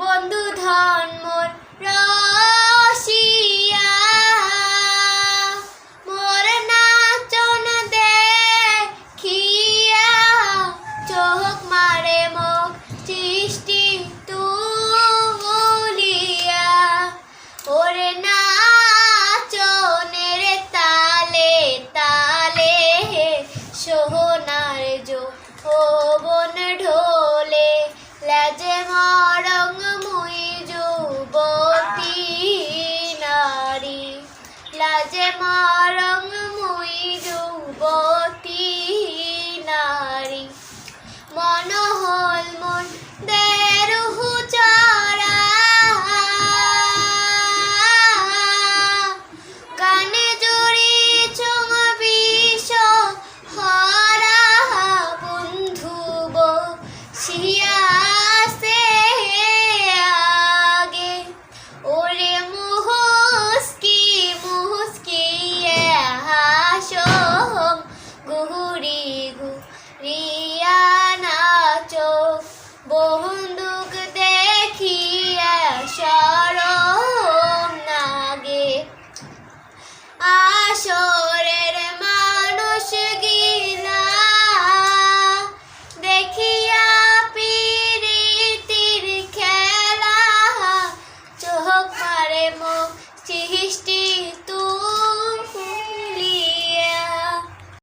বন্ধু ধর্ম রসিয়া। মোর নাচন দেখিয়া চোখ মারে মুখ সৃষ্টি তুলিয়া। ওরে নাচনের তালে তালে সোহনার জো বন ঢোলে, লাজে মরং જે મારંગ abrigo.